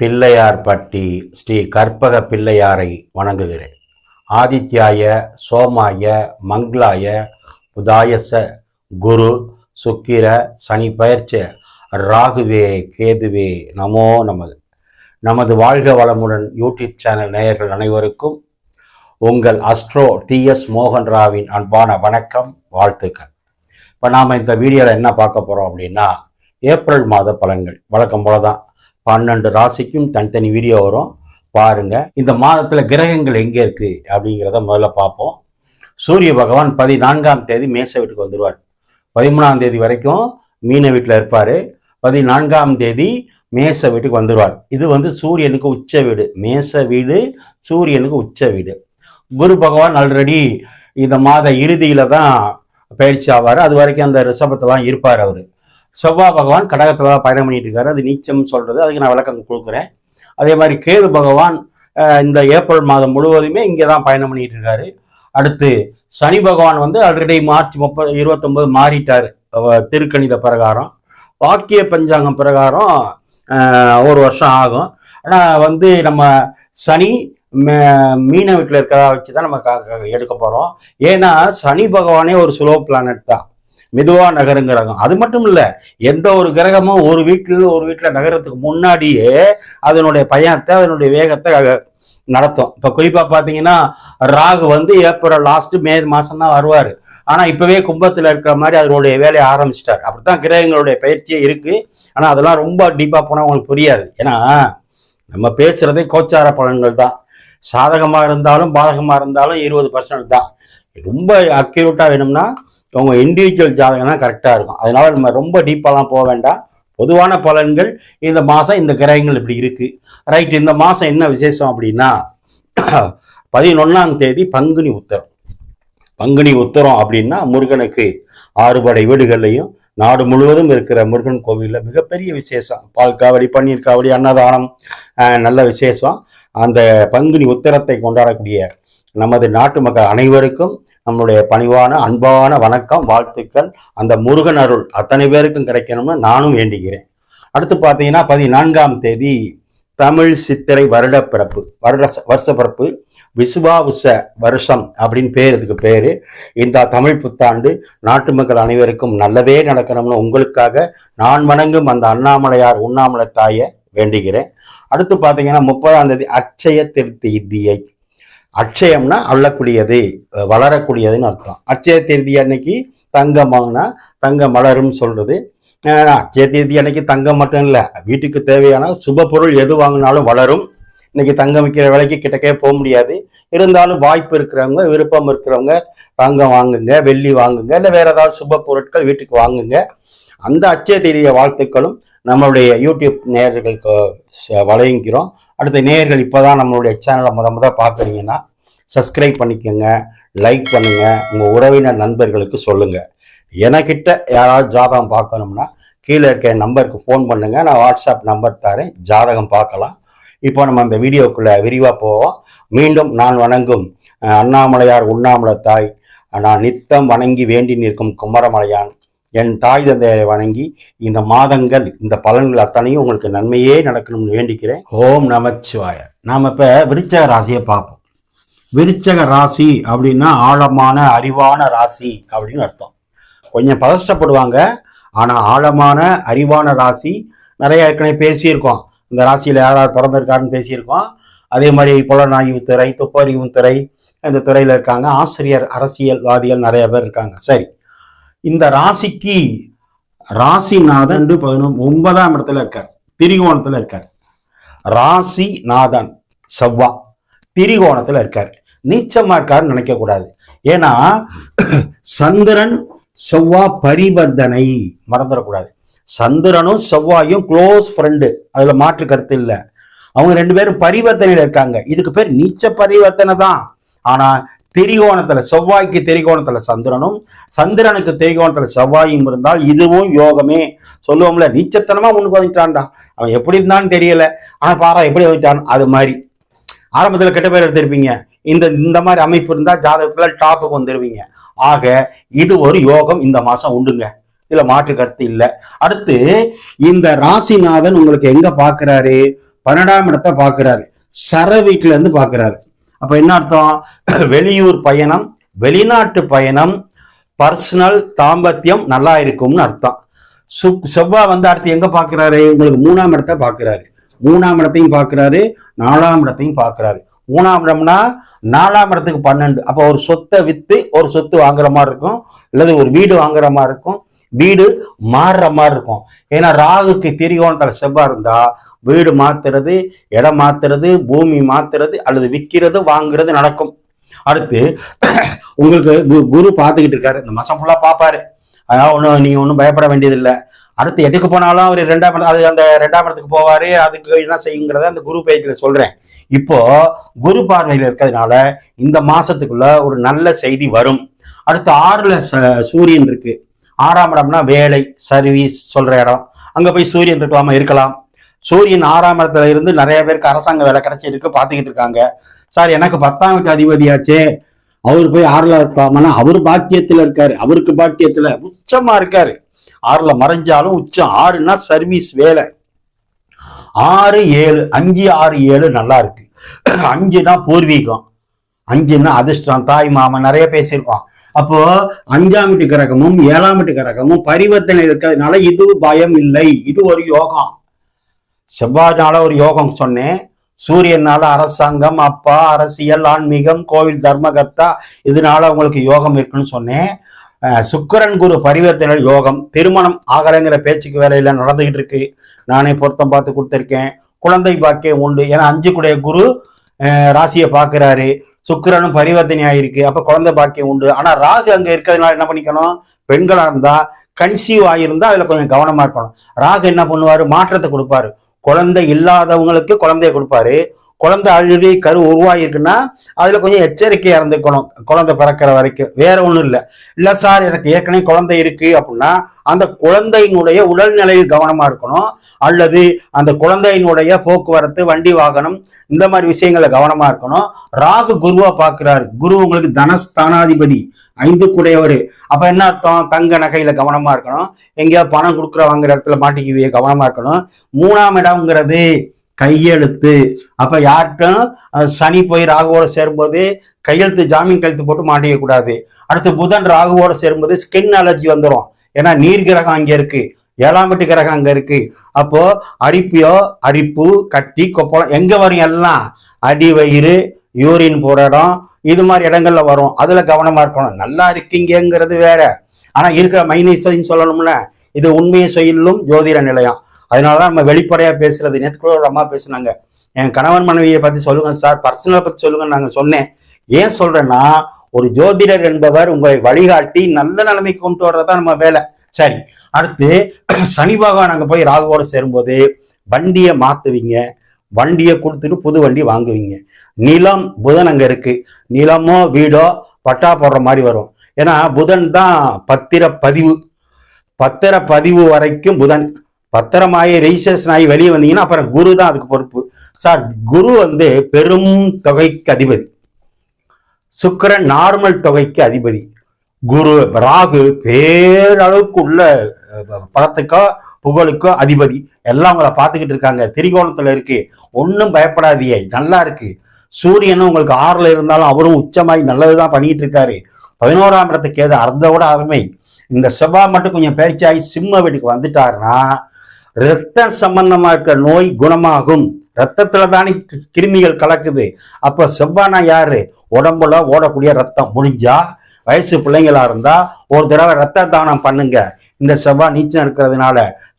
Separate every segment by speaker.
Speaker 1: பிள்ளையார்பட்டி ஸ்ரீ கற்பக பிள்ளையாரை வணங்குகிறேன். ஆதித்யாய சோமாய மங்களாய புதாயச குரு சுக்கிர சனி பயிற்ச ராகுவே கேதுவே நமோ நமது நமது வாழ்க வளமுடன் யூடியூப் சேனல் நேயர்கள் அனைவருக்கும் உங்கள் அஸ்ட்ரோ டிஎஸ் மோகன் ராவின் அன்பான வணக்கம் வாழ்த்துக்கள். இப்போ நாம் இந்த வீடியோவில் என்ன பார்க்க போகிறோம் அப்படின்னா ஏப்ரல் மாத பலன்கள். வழக்கம் போல தான் பன்னெண்டு ராசிக்கும் தனித்தனி வீடியோ வரும். பாருங்க. இந்த மாதத்தில் கிரகங்கள் எங்கே இருக்கு அப்படிங்கிறத முதல்ல பார்ப்போம். சூரிய பகவான் பதினான்காம் தேதி மேச வீட்டுக்கு வந்துடுவார் பதிமூணாம் தேதி வரைக்கும் மீன வீட்டில் இருப்பார். பதினான்காம் தேதி மேச வீட்டுக்கு வந்துடுவார் இது வந்து சூரியனுக்கு உச்ச வீடு. மேச வீடு சூரியனுக்கு உச்ச வீடு. குரு பகவான் ஆல்ரெடி இந்த மாத இறுதியில தான் பயிற்சி ஆவார். அது வரைக்கும் அந்த ரிஷபத்தை தான் இருப்பார் அவர். செவ்வாய் பகவான் கடகத்தில் தான் பயணம் பண்ணிட்டு இருக்காரு. அது நீச்சம் சொல்றது. அதுக்கு நான் விளக்கம் கொடுக்குறேன். அதே மாதிரி கேது பகவான் இந்த ஏப்ரல் மாதம் முழுவதுமே இங்கே தான் பயணம் பண்ணிட்டு இருக்காரு. அடுத்து சனி பகவான் வந்து ஆல்ரெடி மார்ச் முப்பது இருபத்தொன்பது மாறிட்டார். திருக்கணித பிரகாரம். வாக்கிய பஞ்சாங்கம் பிரகாரம் ஒரு வருஷம் ஆகும். ஆனால் வந்து நம்ம சனி மே- மீன வீட்டில் இருக்கிறதா வச்சு தான் நம்ம க- எடுக்க போகிறோம் ஏன்னா சனி பகவானே ஒரு ஸ்லோ பிளானட் தான். மெதுவா நகருங்கிறாங்க. அது மட்டும் இல்ல எந்த ஒரு கிரகமும் ஒரு வீட்டில் ஒரு வீட்டுல நகரத்துக்கு முன்னாடியே அதனுடைய பயணத்தை அதனுடைய வேகத்தை நடத்தும். இப்ப குறிப்பா பாத்தீங்கன்னா ராகு வந்து ஏப்ரல் லாஸ்ட் மே மாசம் தான் வருவாரு. ஆனா இப்பவே கும்பத்துல இருக்கிற மாதிரி அதனுடைய வேலையை ஆரம்பிச்சிட்டார். அப்படித்தான் கிரகங்களுடைய பயிற்சியே இருக்கு. ஆனா அதெல்லாம் ரொம்ப டீப்பா போனா உங்களுக்கு புரியாது. ஏன்னா நம்ம பேசுறதே கோச்சார பலன்கள் தான். சாதகமா இருந்தாலும் பாதகமா இருந்தாலும் இருபது பர்சன்ட் தான். ரொம்ப அக்யூரேட்டா வேணும்னா உங்க இண்டிவிஜுவல் ஜாதகம்னா கரெக்டாக கரெக்டா இருக்கும். அதனால நம்ம ரொம்ப டீப்பாலாம் போக வேண்டாம். பொதுவான பலன்கள் இந்த மாதம் இந்த கிரகங்கள் இப்படி இருக்கு. ரைட் இந்த மாதம் என்ன விசேஷம் அப்படின்னா பதினொன்னாம் தேதி பங்குனி உத்தரம். பங்குனி உத்தரம் அப்படின்னா முருகனுக்கு ஆறுபடை வீடுகள்லையும் நாடு முழுவதும் இருக்கிற முருகன் கோவிலில் மிகப்பெரிய விசேஷம். பால் காவடி பன்னீர் காவடி அன்னதானம் நல்ல விசேஷம். அந்த பங்குனி உத்தரத்தை கொண்டாடக்கூடிய நமது நாட்டு மக்கள் அனைவருக்கும் நம்மளுடைய பணிவான அன்பான வணக்கம் வாழ்த்துக்கள். அந்த முருகன் அருள் அத்தனை பேருக்கும் கிடைக்கணும்னு நானும் வேண்டுகிறேன். அடுத்து பார்த்தீங்கன்னா பதினான்காம் தேதி தமிழ் சித்திரை வருட பிறப்பு வருட வருஷ பிறப்பு விசுவாவுச வருஷம் அப்படின்னு பேர் இதுக்கு பேர். இந்த தமிழ் புத்தாண்டு நாட்டு மக்கள் அனைவருக்கும் நல்லதே நடக்கணும்னு உங்களுக்காக நான் வணங்கும் அந்த அண்ணாமலையார் உண்ணாமலை தாயை வேண்டுகிறேன். அடுத்து பார்த்தீங்கன்னா முப்பதாம் தேதி அட்சய திருத்தியை அட்சயம்னா அள்ளக்கூடியது வளரக்கூடியதுன்னு அர்த்தம். அட்சய தேதி அன்னைக்கு தங்கம் வாங்கினா தங்கம் மலரும் சொல்றது அட்சய தேதி அன்னைக்கு தங்கம் மட்டும் இல்லை வீட்டுக்கு தேவையான சுப பொருள் எது வாங்கினாலும் வளரும். இன்னைக்கு தங்கம் விற்கிற விலைக்கு கிட்டக்கே போக முடியாது. இருந்தாலும் வாய்ப்பு இருக்கிறவங்க விருப்பம் இருக்கிறவங்க தங்கம் வாங்குங்க வெள்ளி வாங்குங்க இல்லை வேற ஏதாவது சுப பொருட்கள் வீட்டுக்கு வாங்குங்க. அந்த அச்சய தேதிய வாழ்த்துக்களும் நம்மளுடைய யூடியூப் நேயர்களுக்கு ச- அடுத்த நேயர்கள் இப்போதான் நம்மளுடைய சேனலை முத முத பார்க்குறீங்கன்னா சப்ஸ்கிரைப் பண்ணிக்கோங்க லைக் பண்ணுங்கள் உங்கள் உறவினர் நண்பர்களுக்கு சொல்லுங்கள் எனக்கிட்ட யாராவது ஜாதகம் பார்க்கணும்னா கீழே இருக்க என் நம்பருக்கு ஃபோன் பண்ணுங்கள் நான் வாட்ஸ்அப் நம்பர் தரேன். ஜாதகம் பார்க்கலாம். இப்போ நம்ம அந்த வீடியோக்குள்ளே விரிவாக போவோம். மீண்டும் நான் வணங்கும் அண்ணாமலையார் உண்ணாமலை தாய் நான் நித்தம் வணங்கி வேண்டி நிற்கும் குமரமலையான் என் தாய் தந்தையரை வணங்கி இந்த மாதங்கள் இந்த பலன்கள் அத்தனையும் உங்களுக்கு நன்மையே நடக்கணும்னு வேண்டிக்கிறேன். ஓம் நமச்சிவாய. நாம் இப்போ விருச்சக ராசியை பார்ப்போம். விருச்சக ராசி அப்படின்னா ஆழமான அறிவான ராசி அப்படின்னு அர்த்தம். கொஞ்சம் பதஷ்டப்படுவாங்க ஆனால் ஆழமான அறிவான ராசி. நிறைய ஏற்கனவே பேசியிருக்கோம். இந்த ராசியில் யாராவது பிறந்திருக்காருன்னு பேசியிருக்கோம். அதே மாதிரி புலனாய்வு துறை துப்பறிவு துறை இந்த துறையில் இருக்காங்க. ஆசிரியர் அரசியல்வாதிகள் நிறைய பேர் இருக்காங்க. சரி. இந்த ராசிக்கு ராசிநாதன் பதினொன்று ஒன்பதாம் இடத்துல இருக்கார். திரிகோணத்துல இருக்கார். ராசிநாதன் செவ்வா திரிகோணத்துல இருக்கார். நீச்சமா இருக்காருன்னு நினைக்க கூடாது. ஏன்னா சந்திரன் செவ்வா பரிவர்த்தனை மறந்துடக்கூடாது. சந்திரனும் செவ்வாயும் க்ளோஸ் ஃப்ரெண்டு அதுல மாற்று கருத்து இல்லை. அவங்க ரெண்டு பேரும் பரிவர்த்தனையில இருக்காங்க. இதுக்கு பேர் நீச்ச பரிவர்த்தனை தான். ஆனா திரிகோணத்துல செவ்வாய்க்கு திரிகோணத்துல சந்திரனும் சந்திரனுக்கு திரிகோணத்துல செவ்வாயும் இருந்தால் இதுவும் யோகமே. சொல்லுவோம்ல நீச்சத்தனமா முன்னுக்கு வந்துட்டான்டா. அவன் எப்படி இருந்தான்னு தெரியல. ஆனா பாரா எப்படி வந்துட்டான்? அது மாதிரி. ஆரம்பத்துல கெட்ட பேர் எடுத்திருப்பீங்க. இந்த இந்த மாதிரி அமைப்பு இருந்தா ஜாதகத்துல டாப்புக்கு வந்துருவீங்க. ஆக இது ஒரு யோகம் இந்த மாசம் உண்டுங்க. இதுல மாற்று கருத்து இல்லை. அடுத்து இந்த ராசிநாதன் உங்களுக்கு எங்க பாக்குறாரு? பன்னெண்டாம் இடத்தை பாக்குறாரு. சர வீட்டுல இருந்து பாக்குறாரு. அப்ப என்ன அர்த்தம்? வெளியூர் பயணம் வெளிநாட்டு பயணம் பர்சனல் தாம்பத்தியம் நல்லா இருக்கும்னு அர்த்தம். சு செவ்வாய் வந்து அடுத்து எங்க பார்க்கிறாரு உங்களுக்கு மூணாம் இடத்தை பார்க்கிறாரு மூணாம் இடத்தையும் பார்க்கிறாரு நாலாம் இடத்தையும் பார்க்கிறாரு மூணாம் இடம்னா நாலாம் இடத்துக்கு பன்னெண்டு. அப்போ ஒரு சொத்தை வித்து ஒரு சொத்து வாங்குற மாதிரி இருக்கும். அல்லது ஒரு வீடு வாங்குற மாதிரி இருக்கும். வீடு மாறுற மாதிரி இருக்கும். ஏன்னா ராகுக்கு திரிகோணத்தில் செவ்வாய் இருந்தா வீடு மாத்துறது இடம் மாத்துறது பூமி மாத்துறது அல்லது விற்கிறது வாங்குறது நடக்கும். அடுத்து உங்களுக்கு கு- குரு பார்த்துக்கிட்டு இருக்காரு. இந்த மாசம் ஃபுல்லாக பார்ப்பாரு. அதனால் ஒன்றும் நீங்கள் ஒன்றும் பயப்பட வேண்டியதில்லை. அடுத்து எதுக்கு போனாலும் அவர் ரெண்டாம் இடம் அது அந்த ரெண்டாம் இடத்துக்கு போவார் அதுக்கு என்ன செய்யுங்கிறத அந்த குரு பேஜில் சொல்கிறேன் இப்போ குரு பார்வையில் இருக்கிறதுனால இந்த மாசத்துக்குள்ள ஒரு நல்ல செய்தி வரும். அடுத்து ஆறுல ச- சூரியன் இருக்கு. ஆறாம் இடம்னா வேலை சர்வீஸ் சொல்ற இடம். அங்க போய் சூரியன் இருக்கலாமா? இருக்கலாம். சூரியன் ஆறாம் இடத்துல இருந்து நிறைய பேருக்கு அரசாங்க வேலை கிடைச்சிருக்கு பார்த்துக்கிட்டு இருக்காங்க. சார் எனக்கு பத்தாம் வீட்டு அதிபதியாச்சே. அவர் போய் ஆறுல இருக்கலாமான்னா அவர் பாக்கியத்துல இருக்காரு. அவருக்கு பாக்கியத்துல உச்சமா இருக்காரு. ஆறுல மறைஞ்சாலும் உச்சம். ஆறுனா சர்வீஸ் வேலை. ஆறு ஏழு அஞ்சு ஆறு ஏழு நல்லா இருக்கு. அஞ்சுனா பூர்வீகம். அஞ்சுன்னா அதிர்ஷ்டம். தாய் மாமன் நிறைய பேசியிருக்கோம். அப்போ அஞ்சாம் வீட்டு கிரகமும் ஏழாம் வீட்டு கிரகமும் பரிவர்த்தனை இருக்கிறதுனால இது பயம் இல்லை. இது ஒரு யோகம். செவ்வாய்னால ஒரு யோகம் சொன்னேன். சூரியனால அரசாங்கம் அப்பா அரசியல் ஆன்மீகம் கோவில் தர்மகர்த்தா இதனால உங்களுக்கு யோகம் இருக்குன்னு சொன்னேன். சுக்கரன் சுக்கிரன் குரு பரிவர்த்தனை யோகம். திருமணம் ஆகலைங்கிற பேச்சுக்கு வேலையில நடந்துகிட்டு இருக்கு. நானே பொருத்தம் பார்த்து கொடுத்துருக்கேன். குழந்தை பாக்கியம் உண்டு. ஏன்னா அஞ்சு குடைய குரு ராசியை பார்க்கிறாரு. சுக்கிரனும் பரிவர்த்தனை ஆயிருக்கு அப்ப குழந்தை பாக்கியம் உண்டு. ஆனா ராகு அங்க இருக்கிறதுனால என்ன பண்ணிக்கணும்? பெண்களா இருந்தா கன்சீவ் ஆகியிருந்தா அதுல கொஞ்சம் கவனமா இருக்கணும். ராகு என்ன பண்ணுவாரு? மாற்றத்தை கொடுப்பாரு. குழந்தை இல்லாதவங்களுக்கு குழந்தைய கொடுப்பாரு. குழந்தை அழுகி கரு உருவாகிருக்குன்னா அதில் கொஞ்சம் எச்சரிக்கையாக இருந்துக்கணும். குழந்தை பிறக்கிற வரைக்கும். வேற ஒன்றும் இல்லை. இல்லை சார் எனக்கு ஏற்கனவே குழந்தை இருக்கு அப்படின்னா அந்த குழந்தையினுடைய உடல்நிலையில் கவனமாக இருக்கணும். அல்லது அந்த குழந்தையினுடைய போக்குவரத்து வண்டி வாகனம் இந்த மாதிரி விஷயங்களில் கவனமாக இருக்கணும். ராகு குருவாக பார்க்குறாரு. குரு உங்களுக்கு தனஸ்தானாதிபதி ஐந்து கூடையவர் அப்போ என்ன அர்த்தம்? தங்க நகையில் கவனமாக இருக்கணும். எங்கேயாவது பணம் கொடுக்குற வாங்குற இடத்துல மாட்டிக்குது கவனமாக இருக்கணும். மூணாம் இடம்ங்கிறது கையெழுத்து. அப்ப யார்கிட்டும் சனி போய் ராகுவோட சேரும்போது கையெழுத்து ஜாமீன் கழுத்து போட்டு மாட்டிக்க கூடாது. அடுத்து புதன் ராகுவோட சேரும்போது ஸ்கின் அலர்ஜி வந்துடும் ஏன்னா நீர் கிரகம் அங்க இருக்கு. ஏழாம் வீட்டு கிரகம் அங்க இருக்கு. அப்போ அரிப்பியோ அரிப்பு கட்டி கொப்பளம் எங்க வரும் எல்லாம்? அடி வயிறு யூரின் போற இடம் இது மாதிரி இடங்கள்ல வரும். அதுல கவனமா இருக்கணும். நல்லா இருக்கீங்கிறது வேற. ஆனா இருக்கிற மைனஸையும் சொல்லணும்ல. இது உண்மையை சொல்லும் ஜோதிட நிலையம். அதனாலதான் நம்ம வெளிப்படையா பேசுறது. நேற்று கூட ஒரு அம்மா பேசுனாங்க. என் கணவன் மனைவியை பத்தி சொல்லுங்க சார். பர்சனலை பத்தி சொல்லுங்க நாங்க சொன்னேன். ஏன் சொல்றேன்னா ஒரு ஜோதிடர் என்பவர் உங்களை வழிகாட்டி நல்ல நிலைமைக்கு கொண்டு வர்றதா நம்ம வேலை. சரி அடுத்து சனி பகவான் அங்க போய் ராகுவோட சேரும்போது வண்டியை மாத்துவீங்க. வண்டியை கொடுத்துட்டு புது வண்டி வாங்குவீங்க. நிலம் புதன் அங்க இருக்கு. நிலமோ வீடோ பட்டா போடுற மாதிரி வரும். ஏன்னா புதன் தான் பத்திர பதிவு பத்திர பதிவு வரைக்கும் புதன். பத்திரமாயி ரெஜிஸ்ட்ரேஷன் ஆகி வெளியே வந்தீங்கன்னா அப்புறம் குரு தான் அதுக்கு பொறுப்பு. சார் குரு வந்து பெரும் தொகைக்கு அதிபதி. சுக்கரன் நார்மல் தொகைக்கு அதிபதி. குரு ராகு பேரளவுக்கு உள்ள பணத்துக்கோ புகழுக்கோ அதிபதி. எல்லாம் உங்களை பார்த்துக்கிட்டு இருக்காங்க. திரிகோணத்துல இருக்கு. ஒன்றும் பயப்படாதியே நல்லா இருக்கு. சூரியனும் உங்களுக்கு ஆறுல இருந்தாலும் அவரும் உச்சமாய் நல்லதுதான் பண்ணிட்டு இருக்காரு. பதினோராம் இடத்துக்கு ஏதோ அர்த்தோட அருமை இந்த செவ்வாய் மட்டும் கொஞ்சம் பயிற்சியாகி சிம்ம வீட்டுக்கு வந்துட்டாருன்னா ரத்த சம்பந்தமா இருக்க நோய் குணமாகும். ரத்தத்துல தானே கிருமிகள் கலக்குது. அப்ப செவ்வானா யாரு? உடம்புல ஓடக்கூடிய ரத்தம் முடிஞ்சா வயசு பிள்ளைங்களா இருந்தா ஒரு தடவை ரத்த தானம் பண்ணுங்க. இந்த செவ்வாய் நீச்சம் இருக்கிறதுனால.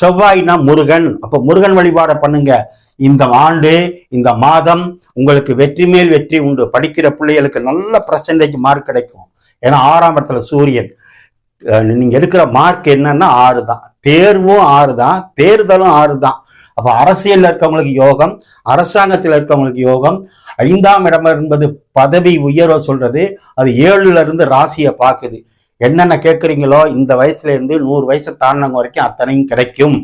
Speaker 1: செவ்வாய்னா முருகன். அப்ப முருகன் வழிபாட பண்ணுங்க. இந்த ஆண்டு இந்த மாதம் உங்களுக்கு வெற்றி மேல் வெற்றி உண்டு. படிக்கிற பிள்ளைகளுக்கு நல்ல பர்சன்டேஜ் மார்க் கிடைக்கும். ஏன்னா ஆறாம் இடத்துல சூரியன். நீங்கள் நீங்க எடுக்கிற மார்க் என்னன்னா ஆறு தான். தேர்வும் ஆறு தான். தேர்தலும் ஆறு தான். அப்ப அரசியலில் இருக்கவங்களுக்கு யோகம் அரசாங்கத்தில் இருக்கவங்களுக்கு யோகம். ஐந்தாம் இடம் என்பது பதவி உயர்வு சொல்றது. அது ஏழுல இருந்து ராசியை பார்க்குது. என்னென்ன கேட்குறீங்களோ இந்த வயசுல இருந்து நூறு வயசை தாண்டினவங்க வரைக்கும் அத்தனையும் கிடைக்கும்.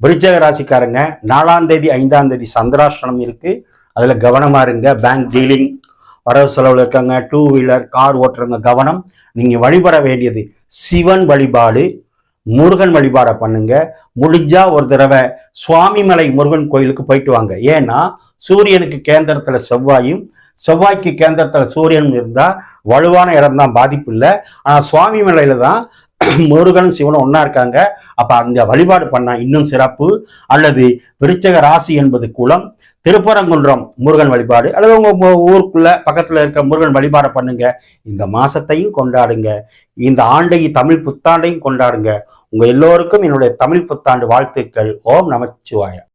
Speaker 1: விருச்சக ராசிக்காரங்க நாலாம் தேதி ஐந்தாம் தேதி சந்திராஷ்டமம் இருக்கு. அதுல கவனமா இருங்க. பேங்க் டீலிங் வரவு செலவுல இருக்காங்க டூ வீலர் கார் ஓட்டுறவங்க கவனம். நீங்க வழிபட வேண்டியது சிவன் வழிபாடு முருகன் வழிபாடை பண்ணுங்க. முடிஞ்சா ஒரு தடவை சுவாமிமலை முருகன் கோயிலுக்கு போயிட்டு வாங்க. ஏன்னா சூரியனுக்கு கேந்திரத்துல செவ்வாயும் செவ்வாய்க்கு கேந்திரத்தில் சூரியனும் இருந்தால் வலுவான இடம் தான் பாதிப்பு இல்லை. ஆனால் சுவாமி மலையில் தான் முருகனும் சிவனும் ஒன்றா இருக்காங்க. அப்ப அந்த வழிபாடு பண்ணா இன்னும் சிறப்பு. அல்லது விருச்சக ராசி என்பது குலம் திருப்பரங்குன்றம் முருகன் வழிபாடு. அல்லது உங்க ஊருக்குள்ள பக்கத்துல இருக்க முருகன் வழிபாடை பண்ணுங்க. இந்த மாசத்தையும் கொண்டாடுங்க. இந்த ஆண்டையும் தமிழ் புத்தாண்டையும் கொண்டாடுங்க. உங்க எல்லோருக்கும் என்னுடைய தமிழ் புத்தாண்டு வாழ்த்துக்கள். ஓம் நமச்சிவாயா